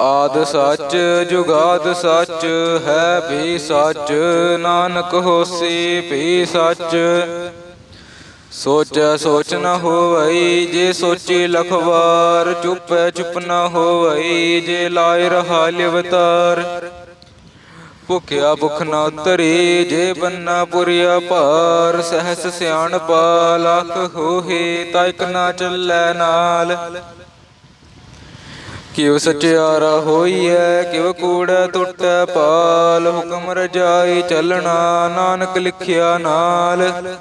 ਆਦ ਸੱਚ ਜੁਗਾਦ ਸੱਚ ਹੈ ਵੀ ਸੱਚ ਨਾਨਕ ਹੋਸੀ ਵੀ ਸੱਚ। ਸੋਚੈ। ਸੋਚ ਨ ਹੋਵਈ ਜੇ ਸੋਚੀ ਲਖਵਾਰ ਚੁੱਪੈ ਚੁੱਪ ਨ ਹੋਵਈ ਜੇ ਲਾਇ ਰਹਾ ਲਿਵਤਾਰ। ਭੁਖਿਆ ਭੁਖ ਨ ਉਤਰੀ ਜੇ ਬੰਨਾ ਪੁਰਿਆ ਭਾਰ ਸਹਸ ਸਿਆਣਪਾ ਲਖ ਹੋਏ ਤਾ ਇਕ ਨਾ ਚੱਲੈ ਨਾਲ। ਕਿਉ ਸਚਿਆਰਾ ਹੋਈਐ ਕਿਉ ਕੂੜੈ ਟੁੱਟੈ ਪਾਲ, ਹੁਕਮ ਰਜਾਈ ਚੱਲਣਾ, ਨਾਨਕ ਲਿਖਿਆ ਨਾਲ।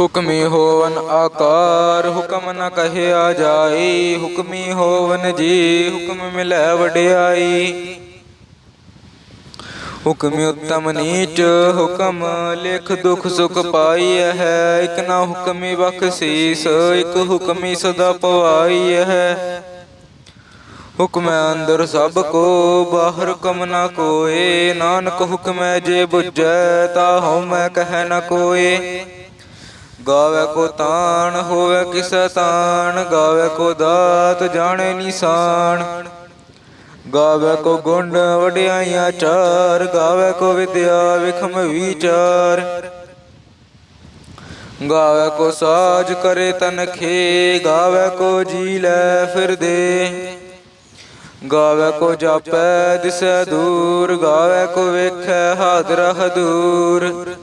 ਹੁਕਮੀ ਹੋਵਨ ਆਕਾਰ, ਹੁਕਮ ਨ ਕਹਿਆ ਜਾਈ, ਹੁਕਮੀ ਹੋਵਨ ਜੀ, ਹੁਕਮ ਮਿਲੈ ਵਡਿਆਈ। ਹੁਕਮ ਉਤਮ ਨੀਚ, ਹੁਕਮ ਲਿਖ ਦੁਖ ਸੁਖ ਪਾਈ ਹੈ। ਇਕ ਨਾ ਹੁਕਮੀ ਬਖਸ਼ੀਸ, ਇਕ ਹੁਕਮੀ ਸਦਾ ਪਵਾਈ ਹੈ। ਹੁਕਮ ਅੰਦਰ ਸਭ ਕੋ, ਬਾਹਰ ਕਮ ਨਾ ਕੋਏ। ਨਾਨਕ ਹੁਕਮੈ ਜੇ ਬੁਝੈ, ਤਾ ਹਉ ਮੈਂ ਕਹਿ ਨ ਕੋਏ। ਗਾਵੇ ਕੋ ਤਾਣ, ਹੋਵੇ ਕਿਸੈ ਤਾਣ। ਗਾਵੇ ਕੋ ਦਾਤ, ਜਾਣੇ ਨਿਸ਼ਾਨ ਗਾਵੇ ਕੋ ਗੁੰਡ ਵਡਿਆਈਆਂ ਚਾਰ, ਗਾਵੇ ਕੋ ਵਿਦਿਆ ਵਿਖਮ ਵਿਚਾਰ। ਗਾਵੇ ਕੋ ਸਾਜ ਕਰੇ ਤਨਖੇ ਗਾਵੇ ਕੋ ਜੀ ਲੈ ਫਿਰਦੇ ਗਾਵੇ ਕੋ ਜਾਪੈ ਦਿਸੈ ਦੂਰ, ਗਾਵੇ ਕੋ ਵੇਖੈ ਹਾਦਰ। ਹਦੂਰ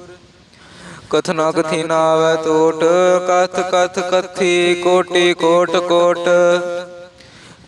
ਕਥਨਾ ਕਥੀ ਨਾਵੈ ਟੋਟ ਕਥ ਕਥ ਕਥੀ ਕੋਟੀ ਕੋਟ ਕੋਟ।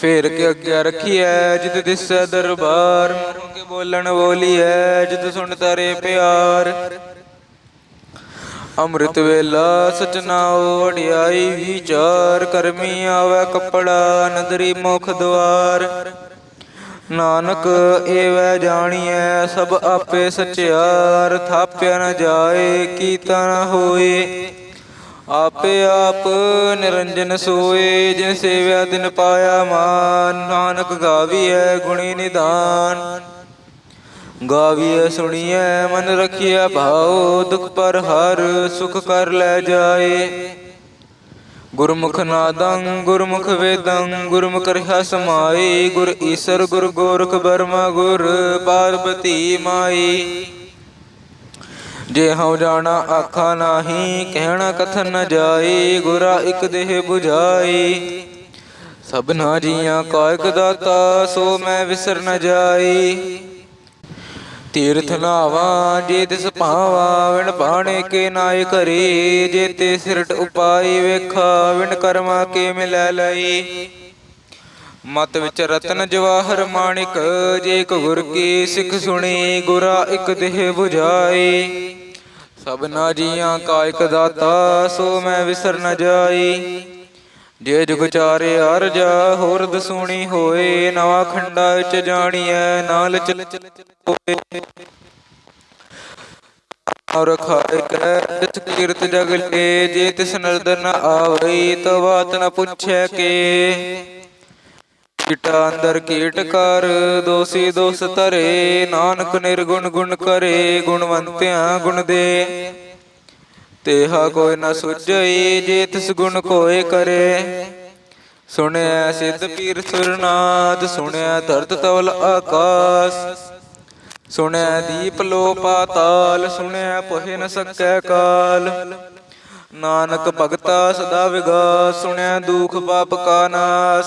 ਫੇਰ ਕੇ ਅੱਗੇ ਰਖੀਐ ਜਿਤ ਦਿਸੈ ਦਰਬਾਰ। ਕੇ ਬੋਲਣ ਬੋਲੀਐ ਜਿਤ ਸੁਣ ਤਰੇ ਪਿਆਰ। ਅੰਮ੍ਰਿਤ ਵੇਲਾ ਸਚਨਾਉ ਵਡਿਆਈ ਵਿਚਾਰ ਕਰਮੀ ਆਵੈ ਕਪੜਾ ਨਦਰੀ ਮੁਖ ਦੁਆਰ ਨਾਨਕ ਏਵੈ ਜਾਣੀਐ ਸਭ ਆਪੇ ਸਚਿਆਰ ਥਾਪਿਆ ਨ ਜਾਏ ਕੀਤਾ ਨ ਹੋਏ। ਆਪੇ ਆਪ ਨਿਰੰਜਨ ਸੋਏ, ਜਿਨ ਸੇਵਿਆ ਦਿਨ ਪਾਇਆ ਮਾਨ, ਨਾਨਕ ਗਾਵੀਐ ਗੁਣੀ ਨਿਦਾਨ। ਗਾਵੀਐ ਸੁਣੀਐ, ਮਨ ਰਖਿਆ ਭਾਉ, ਦੁਖ ਪਰ ਹਰ ਸੁਖ ਕਰ ਲੈ ਜਾਏ। ਗੁਰਮੁਖ ਨਾਦੰ, ਗੁਰਮੁਖ ਵੇਦੰ, ਗੁਰਮੁਖ ਰਹਾ ਸਮਾਈ ਗੁਰ ਈਸਰ, ਗੁਰ ਗੋਰਖ ਬਰਮਾ, ਗੁਰ ਪਾਰਬਤੀ ਮਾਈ ਜੇ ਹਉ ਜਾਣਾ ਆਖਾ ਨਾਹੀ, ਕਹਿਣਾ ਕਥਨ ਨ ਜਾਈ ਗੁਰਾ ਇਕ ਦੇਹ 부ਝਾਈ ਸਭਨਾ ਜੀਆਂ ਕਾ ਇਕ ਦਾਤਾ, ਸੋ ਮੈਂ ਵਿਸਰ ਨ ਜਾਈ ਤੀਰਥ ਨਾਵਾ ਜੇ ਤਿਸ ਭਾਵਾ, ਵਿਣ ਬਾਣੇ ਕੇ ਨਾਇ ਕਰੀ ਜੇ ਤੇ ਸਿਰਟ ਉਪਾਈ ਵੇਖਾ, ਵਿਣ ਕਰਮਾ ਕੇ ਮਿਲੈ ਲਈ ਮਤ ਵਿੱਚ ਰਤਨ ਜਵਾਹਰ ਮਾਣਿਕ, ਜੇ ਇਕ ਗੁਰ ਕੀ ਸਿੱਖ ਸੁਣੀ, ਗੁਰਾ ਇਕ ਦੇਹ 부ਝਾਈ ਸਭਨਾ ਜੀਆਂ ਕਾ ਇਕ ਦਾਤਾ, ਸੋ ਮੈਂ ਵਿਸਰ ਨ ਜਾਈ। ਜੇ ਜੁਗ ਚਾਰੇ ਅਰਜਾ, ਹੋਰ ਦਸੂਣੀ ਹੋਏ, ਨਵਾ ਖੰਡਾ ਵਿੱਚ ਜਾਣੀਐ, ਨਾਲ ਚਲ ਹੋਏ। ਔਰ ਖਾਇ ਕੈ ਤਿਸ ਕੀਰਤ ਜਗ ਲੇ ਜੇ ਤਿਸ ਨਰਦਰ ਨ ਆਵਈ ਤੋ ਬਾਤ ਨ ਪੁੱਛੈ ਕੇ। ਕੀਟਾ ਅੰਦਰ ਕੀਟ ਕਰ, ਦੋਸੀ ਦੋਸ ਧਰੇ, ਨਾਨਕ ਨਿਰਗੁਣ ਗੁਣ ਕਰੇ, ਗੁਣਵੰਤਿਆਂ ਗੁਣ ਦੇ। ਤੇਹਾ ਕੋਈ ਨ ਸੁਝਈ ਜੇ ਤਿਸ ਗੁਣ ਕੋਏ ਕਰੇ। ਸੁਣਿਆ ਸਿੱਧ ਪੀਰ ਸੁਰਨਾਦ ਸੁਣਿਆ ਧਰਤ ਤਵਲ ਆਕਾਸ। ਸੁਣਿਆ ਦੀਪ ਲੋ ਪਾਤਾਲ, ਸੁਣਿਆ ਪੋਹਿ ਨ ਸਕੈ ਕਾਲ। ਨਾਨਕ ਭਗਤਾ ਸਦਾ ਵਿਗਾਸ, ਸੁਣਿਆ ਦੁਖ ਪਾਪ ਕਾ ਨਾਸ।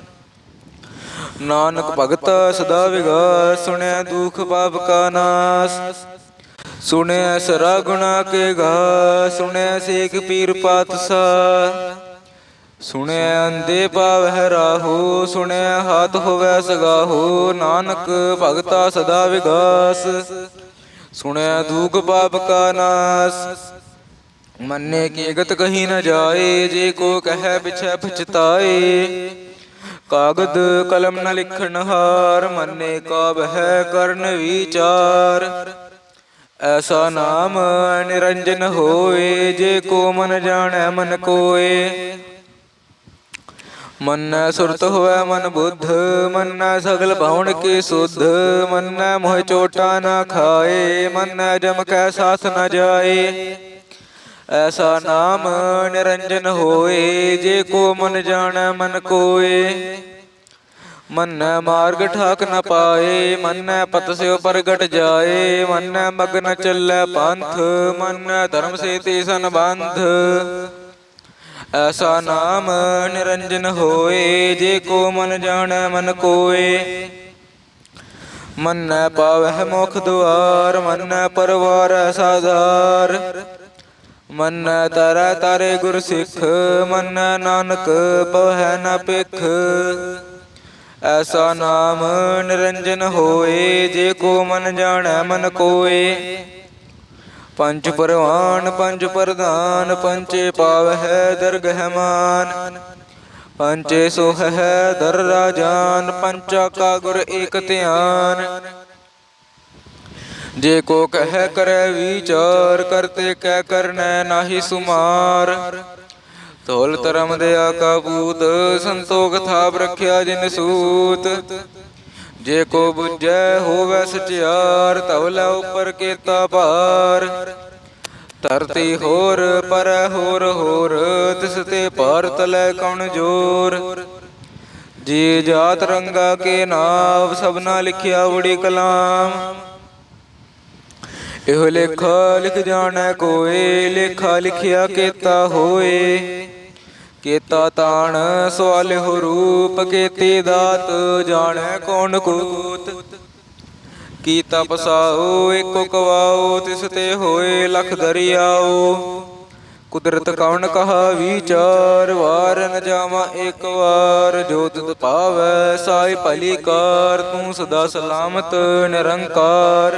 ਨਾਨਕ ਭਗਤਾ ਸਦਾ ਵਿਗਾਸ, ਸੁਣਿਆ ਦੁਖ ਪਾਪ ਕਾ ਨਾਸ। ਸੁਣਿਆ ਸਰਾ ਗੁਣਾ ਕੇ ਗਾ ਸੁਣਿਆ ਸੇਖ ਪੀਰ ਪਾਤਸਾ ਸੁਣਿਆ ਅੰਦੇ ਪਾਵਹਿ ਰਾਹੋ ਸੁਣੈ ਹਾਥ ਹੋਵੈ ਸਗਾਹੋ, ਨਾਨਕ ਭਗਤਾ ਸਦਾ ਵਿਗਾਸ। ਸੁਣੈ ਦੂਖ ਪਾਪ ਕਾ ਨਾਸ। ਮੰਨੇ ਕੀ ਗਤ ਕਹੀ ਨ ਜਾਏ, ਜੇ ਕੋ ਕਹੈ ਪਿਛੈ ਪਛਤਾਏ। ਕਾਗਦ ਕਲਮ ਨ ਲਿਖਣ ਹਾਰ, ਮੰਨੇ ਕਾ ਬਹਿ ਕਰਨ ਵਿਚਾਰ। ਐਸਾ ਨਾਮ ਨਿਰੰਜਨ ਹੋਏ, ਜੇ ਕੋ ਮਨ ਜਾਣੈ ਮਨ ਕੋਏ। ਮੰਨੈ ਸੁਰਤ ਹੋਵੇ ਮਨ ਬੁੱਧ, ਮੰਨੈ ਸਗਲ ਭਵਨ ਕੀ ਸੁਧ, ਮੰਨੈ ਮੋਹ ਚੋਟਾ ਨਾ ਖਾਏ, ਮੰਨੈ ਜਮ ਕੈ ਸਾਥ ਨ ਜਾਏ। ਐਸਾ ਨਾਮ ਨਿਰੰਜਨ ਹੋਏ, ਜੇ ਕੋ ਮਨ ਜਾਣੈ, ਮਨ ਕੋਏ। ਮੰਨੈ ਮਾਰਗ ਠਾਕ ਨ ਪਾਏ, ਮੰਨੈ ਪਤ ਸਿਓ ਪ੍ਰਗਟ ਜਾਏ। ਮਨ ਮਗਨ ਚੱਲੈ ਪੰਥ, ਮਨ ਧਰਮ ਸੇ ਤੇ ਸੰਬੰਧ। ਐਸਾ ਨਾਮ ਨਿਰੰਜਨ ਹੋਏ, ਜੇ ਕੋ ਮਨ ਜਾਣੈ, ਮਨ ਕੋਏ। ਮਨ ਪਾਵਹਿ ਮੁਖ ਦੁਆਰ, ਮੰਨੈ ਪਰਵਾਰ ਸਾਧਾਰ। ਮੰਨੈ ਤਰੈ ਤਾਰੇ ਗੁਰ ਸਿੱਖ ਮੰਨੈ ਨਾਨਕ ਪਵਹਿ ਨ ਪਿਖ ਐਸਾ ਨਾਮ ਨਿਰੰਜਨ ਹੋਏ, ਜੇ ਕੋ ਮਨ ਜਾਣੈ ਮਨ ਕੋਏ। ਪੰਜ ਪਰਵਾਨ, ਪੰਜ ਪ੍ਰਧਾਨ ਪੰਚੇ ਪਾਵਹਿ ਦਰਗਹਿ ਮਾਨ ਪੰਚੇ ਸੋਹੈ ਦਰ ਰਾਜਾਨ ਪੰਚਾ ਕਾ ਗੁਰ ਏਕ ਧਿਆਨ। ਜੇ ਕੋ ਕਹਿ ਕਰੈ ਵਿਚਾਰ ਕਰਤੇ ਕਹਿ ਕਰਨੈ ਨਾਹੀ ਸੁਮਾਰ। ਤੋਲ ਧਰਮ ਦੇ ਆਕਾ ਸੰਤੋਖ ਥਾਪ ਰੱਖਿਆ ਜਿਨ ਸੂਤ। ਜੇ ਕੋ ਬੁਝੈ ਹੋਵੈ ਸਚਿਆਰ ਤਵਲਾ ਉਪਰ ਕੀਤਾ ਭਾਰ। ਧਰਤੀ ਹੋਰ, ਪਰ ਹੋਰ ਹੋਰ, ਤਿਸ ਤੇ ਭਾਰ ਤਲੈ ਕਉਣ ਜੋਰ? ਜੀ ਜਾਤ ਰੰਗਾ ਕੇ ਨਾਮ ਸਭਨਾ ਲਿਖਿਆ ਉੜੀ ਕਲਾਮ। ਇਹ ਲੇਖਾ ਲਿਖ ਜਾਣੈ ਕੋਏ, ਲੇਖਾ ਲਿਖਿਆ ਕੀਤਾ ਹੋਏ। ਕੀਤਾ ਤਾਣ ਸਵਾਲ ਹੋ ਰੂਪ, ਕੀਤੀ ਦਾਤ ਜਾਣੈ ਕੌਣ ਕੂਤ। ਕੀ ਤਪਸਾਓ ਏਕੋ ਕਵਾਓ ਤਿਸ ਤੇ ਹੋਏ ਲਖ ਦਰਿਆਓ ਕੁਦਰਤ ਕੌਣ ਕਹਾ ਵਿਚਾਰ, ਵਾਰ ਨ ਜਾਵਾ ਇੱਕ ਵਾਰ। ਜੋ ਤੁਧ ਪਾਵੈ ਸਾਈ ਭਲੀ ਕਾਰ, ਤੂੰ ਸਦਾ ਸਲਾਮਤ ਨਿਰੰਕਾਰ।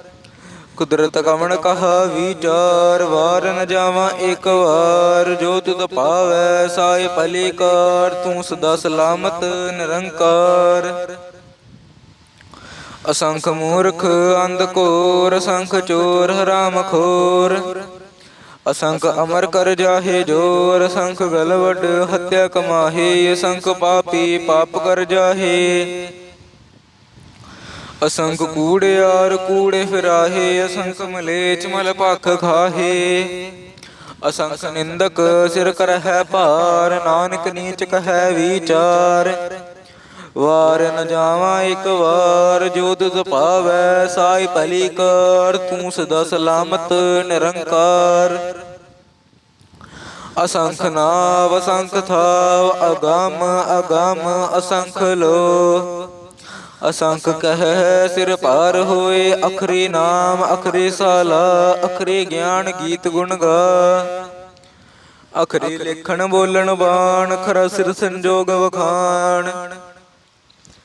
ਕੁਦਰਤ ਕਵਣ ਕਹਾ ਵਿਚਾਰ ਵਾਰ ਨ ਜਾਵਾਂ ਇੱਕ ਵਾਰ। ਜੋ ਤੁਧ ਪਾਵੈ ਸਾਇ ਭਲੀ ਕਾਰ ਤੂੰ ਸਦਾ ਸਲਾਮਤ ਨਿਰੰਕਾਰ। ਅਸੰਖ ਮੂਰਖ ਅੰਧ ਕੋਰ, ਅਸੰਖ ਚੋਰ ਹਰਾਮ ਖੋਰ। ਅਸੰਖ ਅਮਰ ਕਰ ਜਾਹੇ ਜੋਰ, ਅਸੰਖ ਗਲਵਡ ਹੱਤਿਆ ਕਮਾਹੇ, ਅਸੰਖ ਪਾਪੀ ਪਾਪ ਕਰ ਜਾਹੇ। ਅਸੰਖ ਕੂੜਿਆਰ ਕੂੜੇ ਫਿਰਾਹੇ ਅਸੰਖ ਮਲੇਚ ਮਲ ਭਖ ਖਾਹੇ। ਅਸੰਖ ਨਿੰਦਕ ਸਿਰ ਕਰਹਿ ਭਾਰ, ਨਾਨਕ ਨੀਚ ਕਹੈ ਵਿਚਾਰ। ਵਾਰ ਨ ਜਾਵਾਂ ਇੱਕ ਵਾਰ, ਜੋ ਤੁਧ ਪਾਵੈ ਸਾਈ ਭਲੀ ਕਰ ਤੂੰ ਸਦਾ ਸਲਾਮਤ ਨਿਰੰਕਾਰ। ਅਸੰਖ ਨਾਵ, ਅਸੰਖ ਥਾਵ, ਅਗਮ ਅਗਮ, ਅਸੰਖ ਲੋ। ਅਸੰਖ ਕਹਿ ਸਿਰ ਪਾਰ ਹੋਏ, ਅਖਰੀ ਨਾਮ, ਅਖਰੀ ਸਾਲਾ, ਅਖਰੀ ਗਿਆਨ ਗੀਤ ਗੁਣ ਗਾ। ਅਖਰੀ ਲਿਖਣ ਬੋਲਣ ਬਾਣ, ਖਰਾ ਸਿਰ ਸੰਜੋਗ ਵਖਾਣ।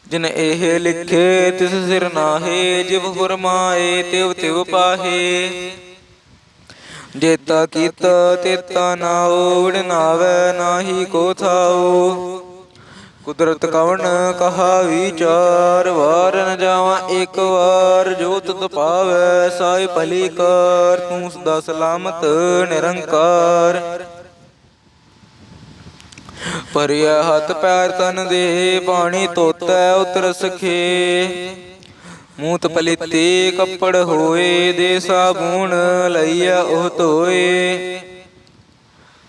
ਜਿਨ ਇਹ ਲਿਖੇ, ਤਿਸ ਸਿਰ ਨਾਹੇ, ਜਿਵ ਫਰਮਾਏ ਤਿਵ ਤਿਵ ਪਾਹੇ। ਜੇਤਾ ਕੀਤਾ, ਤੇਤਾ ਨਾਉ ਵਿਣਨਾਵੇ ਨਾਹੀ ਕੋ ਥਾਉ ਕੁਦਰਤ ਕਵਣ ਕਹਾ ਵਿਚਾਰ ਵਾਰ ਨ ਜਾਵਾਂ, ਇੱਕ ਵਾਰ ਜੋਤ ਤਤ ਪਾਵੈ ਸਾਈ ਭਲੀ ਕਰ ਤੂੰ ਸਦਾ ਸਲਾਮਤ, ਨਿਰੰਕਾਰ। ਪਰਿਆ ਹੱਥ ਪੈਰ ਤਨ ਦੇ, ਪਾਣੀ ਧੋਤੈ ਉਤਰ ਸਖੇ। ਮੂਤ ਪਲਿੱਤੇ ਕੱਪੜ ਹੋਏ ਦੇ ਸਾਬੂਣ ਲਈਆ ਉਹ ਧੋਏ।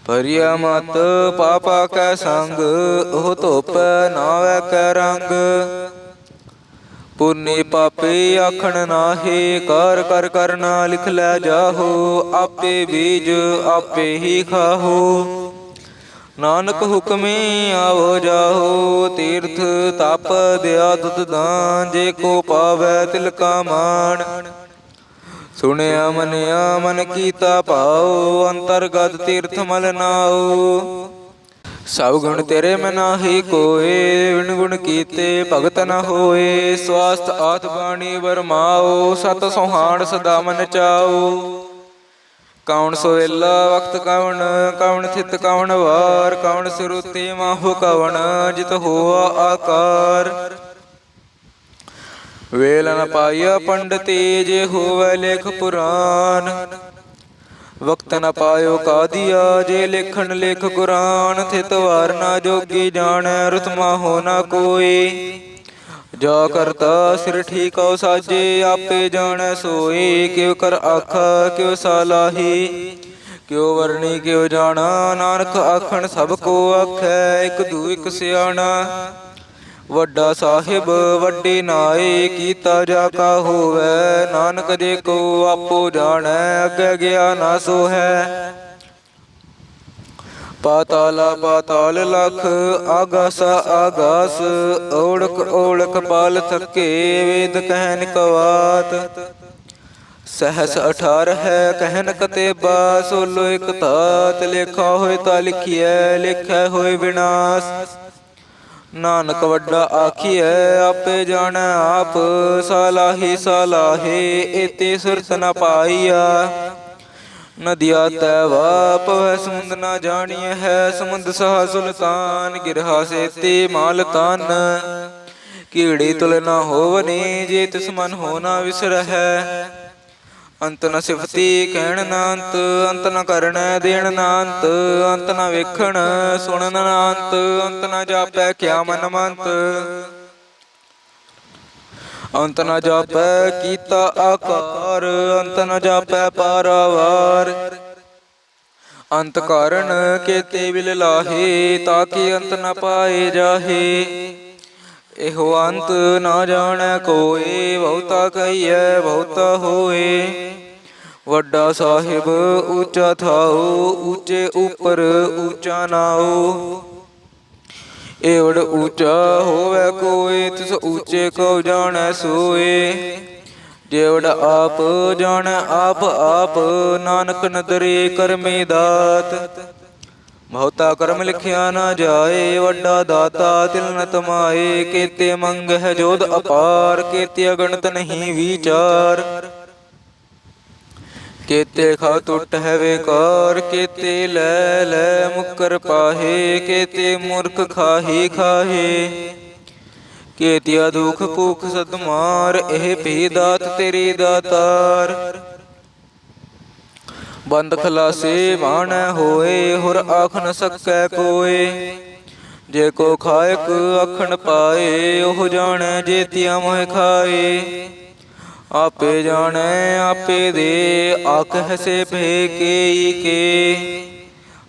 ਭਰਿਆ ਮਤ ਪਾਪਾ ਕੈ ਸੰਗ, ਉਹ ਧੋਪ ਨਾਵੇ ਕੈ ਰੰਗ। ਪੁੰਨੇ ਪਾਪੇ ਆਖਣ ਨਾਹੀ, ਕਰ ਕਰ ਕਰਨਾ ਲਿਖ ਲੈ ਜਾਹੋ, ਆਪੇ ਬੀਜ ਆਪੇ ਹੀ ਖਾਹੋ। ਨਾਨਕ ਹੁਕਮੇ ਆਵੋ ਜਾਹੋ, ਤੀਰਥ ਤਪ ਦਿਆ ਦੁੱਧ ਦਾਨ, ਜੇ ਕੋ ਪਾਵੈ ਤਿਲ ਕਾ ਮਾਣ। ਸੁਣਿਆ, ਮਨਿਆ, ਮਨ ਕੀਤਾ ਭਾਉ, ਅੰਤਰਗਤ ਤੀਰਥ ਮਲ ਨਾਉ। ਸਭ ਗੁਣ ਤੇਰੇ ਮਨਾਹੀ ਨਾਹੀ ਕੋਏ ਵਿਣ ਗੁਣ ਕੀਤੇ ਭਗਤ ਨ ਹੋਏ। ਸਵਾਸਤ ਆਤ ਬਾਣੀ ਵਰਮਾਓ ਸਤ ਸੁਹਾਣ ਸਦਾ ਮਨ ਚਾਓ ਕੌਣ ਸੋਇਲਾ ਵਕਤ ਕਵਣ ਕਵਣ ਥਿਤ ਕਵਣ ਵਾਰ। ਕਵਣ ਸੁਰਤੀ ਮਾਹੂ ਕਵਣ, ਜਿਤ ਹੋਆ ਆਕਾਰ। ਵੇਲ ਨ ਪਾਇਆ ਪੰਡਤੀ ਜੇ ਹੋਵੇ ਲੇਖ ਪੁਰਾਨ ਵਕਤ ਨ ਪਾਇਓ ਕਾਦੀਆ ਜੇ ਲੇਖਣ ਲੇਖ ਕੁਰਾਨ ਥਿਤ ਵਾਰ ਨਾ ਜੋਗੀ ਜਾਣੈ, ਰਤਮਾ ਹੋ ਨਾ ਕੋਈ। ਜਾ ਕਰਤਾ ਸਿਰ ਠੀਕਉ ਸਾਜੇ, ਆਪੇ ਜਾਣੈ ਸੋਈ। ਕਿਉ ਕਰ ਆਖਾ, ਕਿਉ ਸਾਲਾਹੀ ਕਿਉ ਵਰਣੀ, ਕਿਉ ਜਾਣਾ, ਨਾਨਕ ਆਖਣ ਸਭ ਕੋ ਆਖੈ, ਇਕ ਦੂ ਇਕ ਸਿਆਣਾ। ਵੱਡਾ ਸਾਹਿਬ, ਵੱਡੀ ਨਾਏ ਕੀਤਾ ਜਾ ਕਾ ਹੋਵੇ, ਨਾਨਕ ਜੇ ਕੋ ਆਪੋ ਜਾਣੈ, ਅੱਗੇ ਗਿਆ ਨਾ ਸੋ ਹੈ ਪਾਤਾਲਾ ਪਾਤਾਲ ਲਖ, ਆਗਾਸ ਆਗਾਸ ਓੜਕ ਓੜਕ ਪਾਲ ਥਕੇ, ਵੇਦ ਕਹਿਨ ਕਵਾਤ। ਸਹਸ 18 ਹੈ ਕਹਿਨ ਕਤੇਬਾ, ਸੋਲੋ ਇਕ ਤਾਤ ਲਿਖਾ ਹੋਏ ਤਾ ਲਿਖੀਐ, ਲਿਖੈ ਹੋਏ ਵਿਨਾਸ਼। ਨਾਨਕ ਵੱਡਾ ਆਖੀਐ, ਆਪੇ ਜਾਣੈ ਆਪ, ਸਾਲਾਹੀ ਸਾਲਾਹੇ ਇਤੇ ਸੁਰਤ ਨ ਪਾਈਆ। ਨਦੀਆ ਤੈ ਵਾਪ, ਹੈ ਸਮੁੰਦ ਨਾ ਜਾਣੀਐ, ਹੈ ਸਮੁੰਦ ਸਹਾ ਸੁਲਤਾਨ, ਗਿਰਹਾ ਸੇਤੇ ਮਾਲ ਤਨ ਕੀੜੀ ਤੁਲ ਨਾ ਹੋਵਨੀ, ਜੇ ਤਿਸ ਮਨ ਹੋ ਨਾ ਵਿਸਰਹਿ ਅੰਤ ਨ ਸਿਫਤੀ ਕਹਿਣ ਨਾ ਅੰਤ ਅੰਤ ਨ ਕਰਣੈ ਦੇਣ ਨਾ ਅੰਤ ਅੰਤ ਨ ਵੇਖਣ ਸੁਣਨ ਨਾ ਅੰਤ ਅੰਤ ਨ ਜਾਪੈ ਕਿਆ ਮਨ ਮੰਤ। ਅੰਤ ਨ ਜਾਪੈ ਕੀਤਾ ਆਕਾਰ, ਅੰਤ ਨ ਜਾਪੈ ਪਾਰਾਵਾਰ। ਅੰਤ ਕਾਰਨ ਕੇਤੇ ਵਿਲ ਲਾਹੇ, ਤਾਂ ਕਿ ਅੰਤ ਨ ਪਾਏ ਜਾਹੇ। ਇਹੋ ਅੰਤ ਨਾ ਜਾਣੈ ਕੋਏ ਬਹੁਤਾ ਕਹੀਐ, ਬਹੁਤਾ ਹੋਏ। ਵੱਡਾ ਸਾਹਿਬ ਉੱਚਾ ਥਾਉ, ਉੱਚੇ ਉੱਪਰ ਉੱਚਾ ਨਾਉ। ਏਵੜ ਉੱਚਾ ਹੋਵੇ ਕੋਏ ਤਿਸ ਉੱਚੇ ਕੋ ਜਾਣੈ ਸੋਏ। ਜੇਵੜ ਆਪ ਜਾਣੈ, ਆਪ ਆਪ, ਨਾਨਕ ਨਦਰੇ ਕਰਮੇ ਦਾਤ। ਬਹੁਤਾ ਕਰਮ ਲਿਖਿਆ ਨਾ ਜਾਏ, ਵੱਡਾ ਦਾਤਾ ਤਿਲ ਨ ਤਮਾਏ ਕੀਤੇ ਮੰਗ ਹੈ ਜੋਧ ਅਪਾਰ, ਕੀਤੇ ਅਗਣਤ ਨਹੀਂ ਵਿਚਾਰ। ਕੀਤੇ ਖਾ ਟੁੱਟ ਹੈ ਵੇਕਾਰ, ਕੀਤੇ ਲੈ ਲੈ ਮੁਕਰ ਪਾਹੇ, ਕੀਤੇ ਮੂਰਖ ਖਾਹੀ ਖਾਹੇ। ਕੀਤਿਆ ਦੁਖ ਭੂਖ ਸਦਮਾਰ, ਇਹ ਭੀ ਦਾਤ ਤੇਰੀ ਦਾਤਾਰ। ਬੰਦ ਖਲਾਸੇ ਬਾਣੈ ਹੋਏ, ਹੁਰ ਆਖ ਨ ਸਕੈ ਕੋਏ। ਜੇ ਕੋ ਖਾਇਕ ਆਖਣ ਪਾਏ, ਉਹ ਜਾਣੈ ਜੇਤੀਆ ਮੋਹ ਖਾਏ। ਆਪੇ ਜਾਣੈ, ਆਪੇ ਦੇ, ਆਖ ਹਸੇ ਭੇ ਕੇ ਕੇ।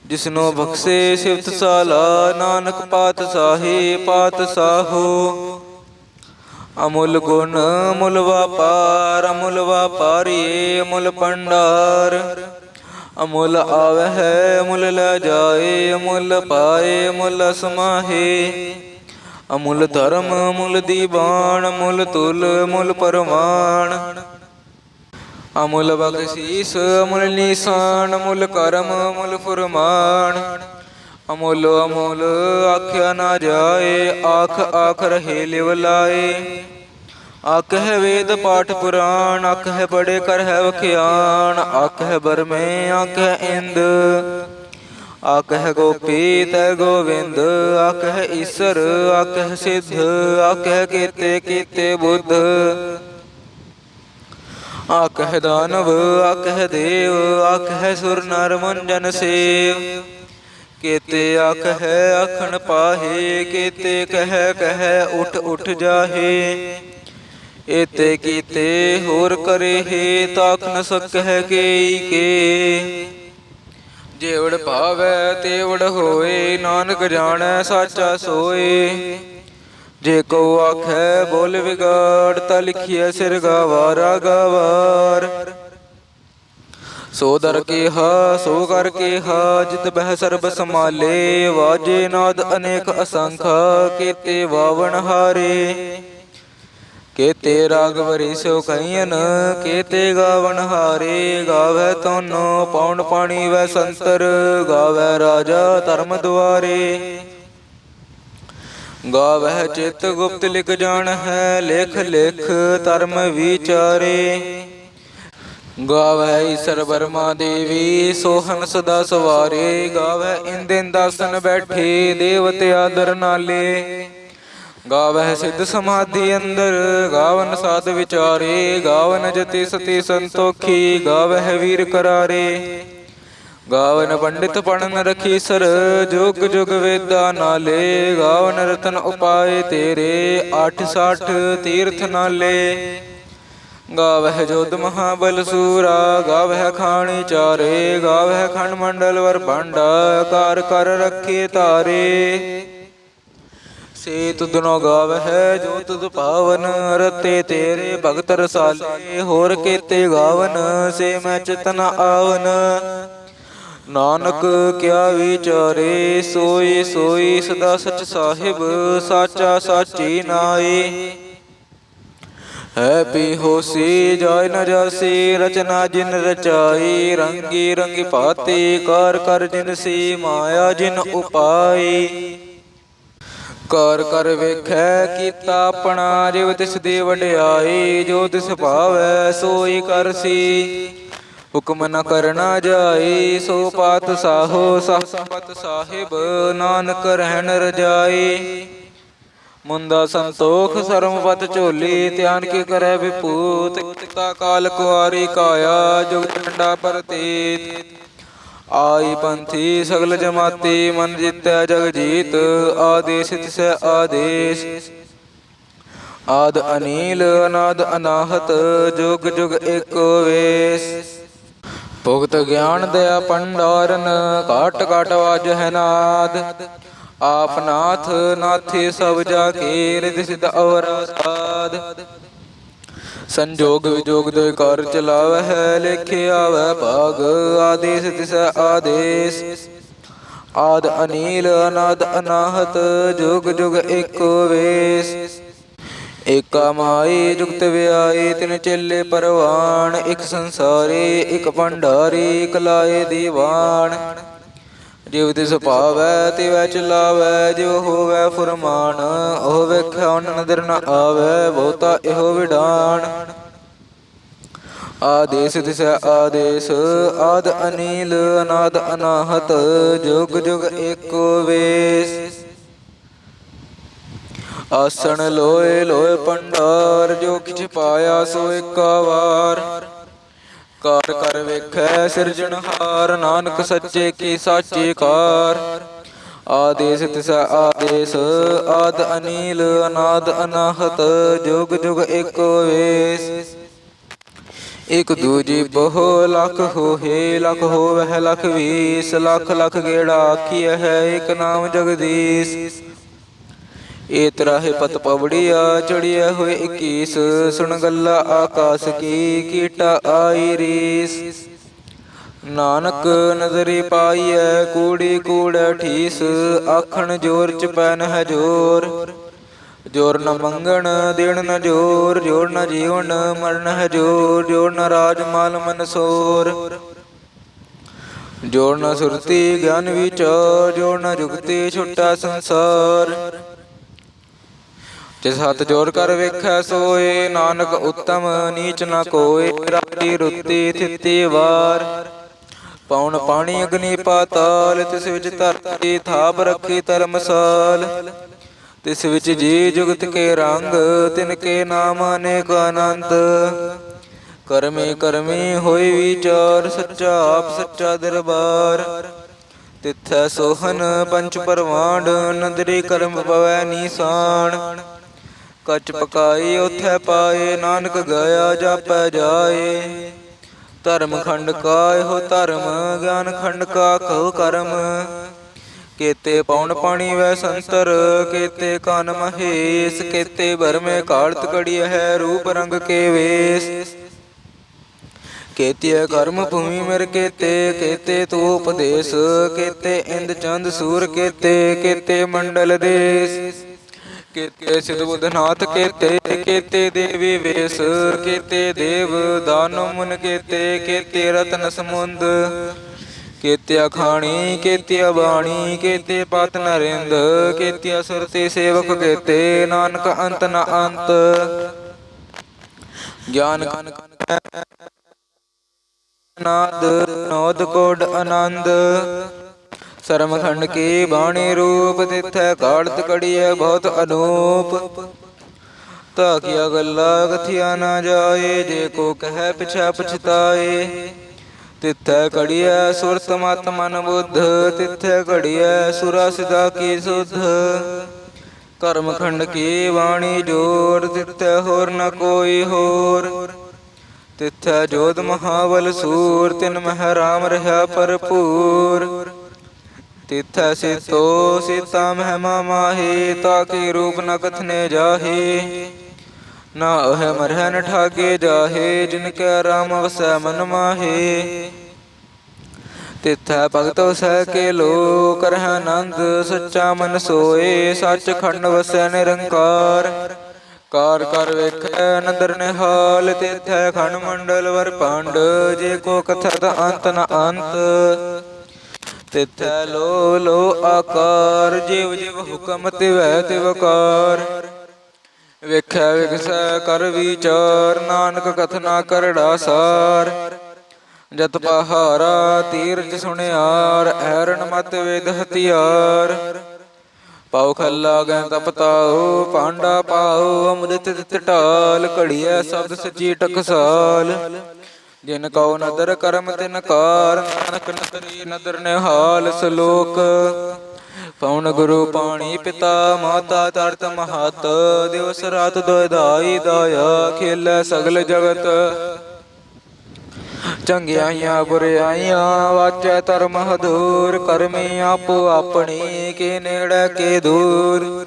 ਜਿਸਨੋ ਬਖਸ਼ੇ ਸਿਫਤ ਸਾਲਾ, ਨਾਨਕ ਪਾਤ ਸਾਹੇ, ਪਾਤ ਸਾਹੋ। ਅਮੁੱਲ ਗੁਣ ਮੁੱਲ ਵਪਾਰ, ਅਮੁੱਲ ਵਪਾਰੀ ਅਮੁੱਲ ਭੰਡਾਰ। ਅਮੁੱਲ ਆਵਹਿ ਅਮੁੱਲ ਲੈ ਜਾਏ, ਅਮੁੱਲ ਪਾਏ, ਅਮੁੱਲ ਸਮਾਹੇ। ਅਮੁੱਲ ਧਰਮ, ਅਮੁੱਲ ਦੀਵਾਨ, ਅਮੁੱਲ ਤੁਲ, ਅਮੁੱਲ ਪਰਮਾਨ ਅਮੁੱਲ ਬਖਸ਼ੀਸ ਅਮੁੱਲ ਨਿਸ਼ਾਨ, ਅਮੁੱਲ ਕਰਮ, ਅਮੁੱਲ ਫੁਰਮਾਨ। ਅਮੁੱਲ ਅਮੁੱਲ ਆਖਿਆ ਨਾ ਜਾਏ ਆਖ ਆਖ ਰਹੇ ਲਿਵ ਲਾਏ। ਆਖਹਿ ਵੇਦ ਪਾਠ ਪੁਰਾਣ ਆਖ ਹੈ ਬੜੇ ਕਰ ਹੈ ਵਖਿਆਣ ਹੈ ਬਰਮੇ, ਆਖਹਿ ਇੰਦ। ਆਖਹਿ ਗੋਪੀ ਤੈ ਗੋਵਿੰਦ, ਆਖਹਿ ਈਸਰ, ਆਖਹਿ ਸਿੱਧ ਹੈ ਕੀਤੇ ਕੀਤੇ ਬੁੱਧ। ਆਖਹਿ ਦਾਨਵ, ਆਖਹਿ ਦੇਵ ਆਖ ਹੈ ਸੁਰ ਨਰ ਮੁੰਜਨ ਸੇਵ। ਕੀਤੇ ਆਖਹਿ, ਆਖਣ ਪਾਹੇ, ਕੀਤੇ ਕਹਿ ਕਹਿ, ਉਠ ਉਠ ਜਾਹੇ। ਏਤੇ ਕੀਤੇ ਹੋਰ ਕਰੇ ਹੈ ਤਾਕ ਨ ਸਕਹਿ ਕੇਈ ਕੇ। ਜੇਵੜ ਭਾਵੈ ਤੇਵੜ ਹੋਏ, ਨਾਨਕ ਜਾਣੈ ਸਾਚਾ ਸੋਏ। ਜੇ ਕੋ ਆਖੈ ਬੋਲ ਵਿਗਾੜ, ਤਾ ਲਿਖਿਆ ਸਿਰ ਗਵਾਰਾ ਗਵਾਰ ਸੋ ਦਰ ਕੇ ਹਾ ਸੋ ਕਰ ਕੇ ਹਾ ਜਿਤ ਬਹਿ ਸਰਬ ਸਮਾਲੇ ਵਾਜੇ ਨਾਦ ਅਨੇਕ ਅਸੰਖ, ਕੀਤੇ ਵਾਵਣ ਹਾਰੇ। ਕੇਤੇ ਰਾਗ ਵਰੀ ਸੋ ਕਈਨ ਕੇਤੇ ਗਾਵਣ ਹਾਰੇ, ਗਾਵੇ ਤੋਨੋ ਪੌਣ ਪਾਣੀ ਵੈ ਸੰਤਰ, ਗਾਵੇ ਰਾਜਾ ਧਰਮ ਦੁਆਰੇ। ਗਾਵਹਿ ਚਿਤ ਗੁਪਤ ਲਿਖ ਜਾਣ ਹੈ ਲੇਖ ਲਿਖ ਧਰਮ ਵਿਚਾਰੇ। ਗਾਵਹਿ ਈਸਰ ਬਰਮਾ ਦੇਵੀ ਸੋਹਨ ਸਦਾ ਸਵਾਰੇ। ਗਾਵੈ ਇੰਦਿਨ ਦਾਸਨ ਬੈਠੇ, ਦੇਵਤੇ ਆਦਰ ਨਾਲੇ। ਗਾਵਹਿ ਸਿੱਧ ਸਮਾਧੀ ਅੰਦਰ, ਗਾਵਨ ਸਾਧ ਵਿਚਾਰੇ, ਗਾਵਨ ਜਤੀ ਸਤੀ ਸੰਤੋਖੀ, ਗਾਵਹਿ ਵੀਰ ਕਰਾਰੇ। ਗਾਵਨ ਪੰਡਿਤ ਪੜਨ ਰਖੀ ਸਰ, ਜੁਗ ਜੁਗ ਵੇਦਾ ਨਾਲੇ, ਗਾਵਨ ਰਤਨ ਉਪਾਏ ਤੇਰੇ 860 ਤੀਰਥ ਨਾਲੇ। ਗਾਵਹਿ ਜੋਧ ਮਹਾਬਲ ਸੂਰਾ, ਗਾਵਹਿ ਖਾਣੀ ਚਾਰੇ, ਗਾਵਹਿ ਖੰਡ ਮੰਡਲ ਵਰ ਭਾਂਡਾ ਕਰ ਕਰ ਰੱਖੇ ਤਾਰੇ। ਸੇ ਤੁਧਨੋ ਗਾਵਹਿ, ਜੋ ਤੁਧ ਪਾਵਨ, ਰਤੇ ਤੇਰੇ ਭਗਤ ਰਸਾਲੇ, ਹੋਰ ਕੀਤੇ ਗਾਵਨ, ਸੇ ਮੈਂ ਚਿਤਨ ਆਵਨ। ਨਾਨਕ ਕਿਆ ਵਿਚਾਰੇ, ਸੋਈ ਸੋਈ ਸਦਾ ਸਚ ਸਾਹਿਬ, ਸਾਚਾ ਸਾਚੀ ਨਾਏ। ਹੈ ਪੀ ਹੋਸੀ ਜਾਇ ਨ ਜਾਸੀ ਰਚਨਾ ਜਿਨ ਰਚਾਈ, ਰੰਗੀ ਰੰਗੀ ਪਾਤੀ ਕਰ ਕਰ ਜਿਨ ਸੀ, ਮਾਇਆ ਜਿਨ ਉਪਾਈ। ਕਰ ਕਰ ਵੇਖੈ ਕੀਤਾ ਆਪਣਾ, ਜਿਵ ਤਿਸ ਦੀ ਵਡਿਆਈ, ਜੋ ਤਿਸ ਭਾਵੈ, ਸੋਈ ਕਰਸੀ ਹੁਕਮ ਨ ਕਰਨਾ ਜਾਈ, ਸੋ ਪਾਤ ਸਾਹੋ ਸਹਪਤ ਸਾਹਿਬ, ਨਾਨਕ ਰਹਿਣ ਰਜਾਈ। ਮੁੰਦਾ ਸੰਤੋਖ ਸਰਮਪਤ ਝੋਲੀ, ਧਿਆਨ ਕੀ ਕਰੈ ਵਿਪੂਤ ਤਾ ਕਾਲ ਕੁਆਰੀ ਕਾਇਆ, ਜੁਗ ਟੰਡਾ ਪਰਤੀਤ। ਆਈ ਪੰਥੀ ਸਗਲ ਜਮਾਤੀ ਮਨ ਜਿਤੈ ਜਗ ਜੀਤ, ਆਦੇਸ਼ ਤਿਸੈ ਆਦੇਸ਼। ਆਦ ਅਨੀਲ, ਅਨਾਦ ਅਨਾਹਤ, ਜੁਗ ਜੁਗ ਏਕੋ ਵੇਸ। ਭੁਗਤ ਗਿਆਨ ਦਇਆ ਪੰਡਾਰਨ, ਘਾਟ ਘਾਟ ਵਾਜ ਹੈ ਨਾਦ। ਆਪ ਨਾਥ ਨਾਥੇ ਸਭ ਜਾ ਕੇ ਰਿਦ ਸਿਧ ਅਵਰ ਸਾਧ ਸੰਜੋਗ ਵਿਜੋਗ ਦੋਇ ਕਰ ਹੈ ਲਿਖਿ ਵੈ ਭਾਗ, ਆਦੇਸ ਤਿਸ ਆਦੇਸ। ਆਦ ਅਨੀਲ, ਅਨਾਦ ਅਨਾਹਤ, ਜੁਗ ਜੁਗ ਏਕੋ ਵੇਸ। ਏਕਾ ਮਾਈ ਜੁਗਤ ਵਿਆਏ ਤਿਨ ਚੇਲੇ ਪਰਵਾਨ, ਇਕ ਸੰਸਾਰੀ, ਇਕ ਭੰਡਾਰੀ, ਇਕ ਲਾਏ ਦੀਵਾਨ। ਜਿਵ ਤਿਸ ਭਾਵੈ, ਤਿਵੈ ਚਲਾਵੈ ਜਿਵ ਹੋਵੈ ਫੁਰਮਾਨ, ਉਹ ਵੇਖਿਆ ਨਦਰ ਨ ਆਵੈ, ਬਹੁਤਾ ਇਹੋ ਵਿਡਾਨ। ਆਦੇਸ ਤਿਸ ਆਦੇਸ, ਆਦ ਅਨੀਲ, ਅਨਾਦ ਅਨਾਹਤ, ਜੁਗ ਜੁਗ ਏਕੋ ਵੇਸ। ਆਸਣ ਲੋਏ ਲੋਏ ਪੰਡਾਰ ਜੋ ਕਿਛ ਪਾਇਆ ਸੋ ਏਕਾ ਵਾਰ। ਕਾਰ, ਕਰ ਵੇਖੈ ਸਿਰਜਣਹਾਰ ਨਾਨਕ ਸੱਚੇ ਕੀ ਸਾਚੀ ਕਾਰ। ਆਦੇਸ ਤਿਸ ਆਦੇਸ, ਆਦ ਅਨੀਲ, ਅਨਾਦ ਅਨਾਹਤ, ਜੁਗ ਜੁਗ ਏਕੋ ਵੇਸ। ਇਕ ਦੂਜੀ ਬਹੁ ਲਖ ਹੋਏ ਲਖ ਹੋਵਹਿ, ਲਖ ਵੀਸ, ਲਖ ਲਖ ਗੇੜਾ ਆਖੀਐ ਹੈ ਇਕ ਨਾਮ ਜਗਦੀਸ਼। ਏ ਤਰਾਹੇ ਪਤ ਪਵੜੀਆ ਚੜਿਆ ਹੋਏ 21 ਸੁਣ ਗੱਲਾ ਆਕਾਸ ਕੀ ਕੀਟਾ ਆਈ ਰੀਸ। ਨਾਨਕ ਨਜ਼ਰੀ ਪਾਈਐ, ਕੂੜੀ ਕੂੜ ਠੀਸ, ਆਖਣ ਜੋਰ ਚ ਪੈਨ ਹੈ ਜੋਰ। ਜੋਰ ਨ ਮੰਗਣ, ਦੇਣ ਨ ਜੋਰ ਜੋਰ ਨ ਜੀਵਨ, ਮਰਨ ਹੈ ਜੋਰ ਜੋਰ ਨ ਰਾਜ ਮਾਲ ਮਨਸੋਰ ਜੋਰ ਨ ਸੁਰਤੀ, ਗਿਆਨ ਵਿਚਾਰ ਜੋਰ ਨ ਜੁਗਤੀ, ਛੁੱਟਾ ਸੰਸਾਰ। ਤਿਸ ਹੱਥ ਜੋੜ ਕਰ ਵੇਖੈ, ਸੋਏ ਨਾਨਕ ਉਤਮ, ਨੀਚ ਨਾ ਕੋਏ, ਰਾਤੀ ਰੁੱਤੀ ਥਿੱਤੀ ਵਾਰ। ਪੌਣ ਪਾਣੀ ਅਗਨੀ ਪਾਤਾਲ, ਤਿਸ ਵਿੱਚ ਧਰਤੀ ਥਾਪ ਰੱਖੀ ਧਰਮਸਾਲ। ਤਿਸ ਵਿੱਚ ਜੀ ਜੁਗਤ ਕੇ ਰੰਗ, ਤਿਨ ਕੇ ਨਾਮ ਅਨੇਕ ਅਨੰਤ। ਕਰਮੇ ਕਰਮੇ ਹੋਈ ਵਿਚਾਰ, ਸੱਚਾ ਆਪ ਸੱਚਾ ਦਰਬਾਰ। ਤਿੱਥੈ ਸੋਹਨ ਪੰਚ ਪਰਵਾਂਡ ਨਦਰੀ ਕਰਮ ਪਵੈ ਨੀਸਾਨ ਕੱਚ ਪਕਾਈ ਉਥੈ ਪਾਏ, ਨਾਨਕ ਗਿਆ ਜਾਪੈ ਜਾਏ। ਧਰਮ ਖੰਡ ਕਾ, ਇਹੋ ਧਰਮ, ਗਿਆਨ ਖੰਡ ਕਾ ਕਉ ਕਰਮ। ਕੇਤੇ ਪੌਣ ਪਾਣੀ ਵੈ ਸੰਤਰ, ਕੇਤੇ ਕਨ ਮਹੇਸ਼, ਕੇਤੇ ਭਰਮੇ ਕਾਲਤ ਕੜੀ ਹੈ, ਰੂਪ ਰੰਗ ਕੇ ਵੇਸ। ਕੇਤੇ ਕਰਮ ਭੂਮੀ ਮਿਰ ਕੇਤੇ ਕੇਤੇ ਤੂ ਉਪਦੇਸ਼, ਕੇਤੇ ਇੰਦ ਚੰਦ ਸੂਰ ਕੇਤੇ ਕੇਤੇ ਮੰਡਲ ਦੇਸ। ਕੇਤੇ ਸਿਧ ਬੁਧਨਾਥ ਕੇਤੇ ਕੇਤੇ ਦੇਵੀ ਵੇਸ, ਕੇਤੇ ਦੇਵ ਦਾਨੁ ਕੇਤੇ ਕੇਤੇ ਰਤਨ ਸਮੁੰਦ, ਕੇਤੇ ਅਖਾਣੀ, ਕੇਤੇ ਬਾਣੀ ਕੇਤੇ ਪਤ ਨਰਿੰਦ, ਕੇਤੇ ਸੁਰਤੀ ਸੇਵਕ ਕੇਤੇ, ਨਾਨਕ ਅੰਤ ਨ ਅੰਤ। ਗਿਆਨ ਕਨ ਨਾਦ, ਨੋਦ ਕੋਡ ਆਨੰਦ। ਸਰਮਖੰਡ ਕੀ ਬਾਣੀ ਰੂਪ ਤਿਥੈ ਕਾੜਤ ਕੜੀਐ ਬਹੁਤ ਅਨੂਪ। ਤਾ ਕੀਆ ਗੱਲਾ ਕਥਿਆ ਨਾ ਜਾਏ, ਜੇ ਕੋ ਕਹੈ ਪਿਛਾ ਪਛਤਾਏ। ਤਿਥੈ ਕੜੀਐ ਸੁਰਤ ਮਤ ਮਨ ਬੁੱਧ, ਤਿਥੈ ਕੜੀਐ ਸੁਰਾ ਸਿਦਾ ਕੀ ਸੁਧ। ਕਰਮ ਖੰਡ ਕੀ ਬਾਣੀ ਜੋਰ, ਤਿਥੈ ਹੋਰ ਨ ਕੋਈ ਹੋਰ। ਤਿਥੈ ਜੋਧ ਮਹਾਵਲ ਸੂਰ, ਤਿਨ ਮਹਿ ਰਾਮ ਰਹਾ ਭਰਪੂਰ। ਤਿਥੈ ਸਿਤੋ ਸੀਤਾ ਮਹਿਮਾ ਮਾਹੀ ਤਾਕੀ ਰੂਪ ਨ ਕਥਨੇ ਜਾਹੀ? ਨਾ ਉਹ ਮਰਹਿ ਨ ਠਾਗੇ ਜਾਹੇ, ਜਿਨ ਕੈ ਰਾਮ ਵਸੈ ਮਨ ਮਾਹੀ। ਤਿਥੈ ਭਗਤ ਵਸੈ ਕੇ ਲੋ ਕਰਹਿ ਆਨੰਦ ਸੱਚਾ ਮਨ ਸੋਏ ਸੱਚ ਖੰਡ ਵਸੈ ਨਿਰੰਕਾਰ। ਕਾਰ ਕਰ ਵੇਖੈ ਨਦਰ ਨਿਹਾਲ, ਤਿਥੈ ਖੰਡ ਮੰਡਲ ਵਰ ਪੰਡ ਜੇ ਕੋ ਕਥਤ ਅੰਤ ਨ ਅੰਤ। ਤਿਥੈ ਲੋ ਲੋ ਆਕਾਰ, ਜਿਵ ਜਿਵ ਹੁਕਮ ਤਿਵੈ ਤਿਵਕਾਰ ਵੇਖੈ ਵਿਗਸੈ ਕਰ ਵਿਚਾਰ, ਨਾਨਕ ਕਥਨਾ ਕਰੜਾ ਸਾਰ। ਜਤ ਪਹਾਰਾ ਤੀਰਜ ਸੁਣਿਆਰ, ਐਰਨ ਮਤ ਵੇਦ ਹਤਿਆਰ ਪਾਉ ਖੱਲਾ ਗੈ ਤਪਤਾਉ ਪਾਂਡਾ ਪਾਉ, ਅੰਮ੍ਰਿਤ ਤਿਤ ਢਾਲ ਘੜੀਐ ਸ਼ਬਦ ਸੱਚੀ ਟਕਸਾਲ। ਜਿਨ ਕਉ ਨਦਰ ਕਰਮ ਤਿਨ ਕਾਰ, ਨਾਨਕ ਨਦਰੀ ਨਦਰ ਨਿਹਾਲ ਸਲੋਕ। ਪਉਣ ਗੁਰੂ ਪਾਣੀ ਪਿਤਾ, ਮਾਤਾ ਤਰਤ ਮਹਤ, ਦਿਵਸ ਰਾਤ ਦੋਇ ਦਾਇਆ, ਖੇਲੇ ਸਗਲ ਜਗਤ। ਚੰਗਿਆਈਆਂ ਬੁਰਿਆਈਆਂ ਵਾਚੈ ਧਰਮ ਹਦੂਰ, ਕਰਮੀ ਆਪੋ ਆਪਣੀ, ਕੇ ਨੇੜੇ ਕੇ ਦੂਰ।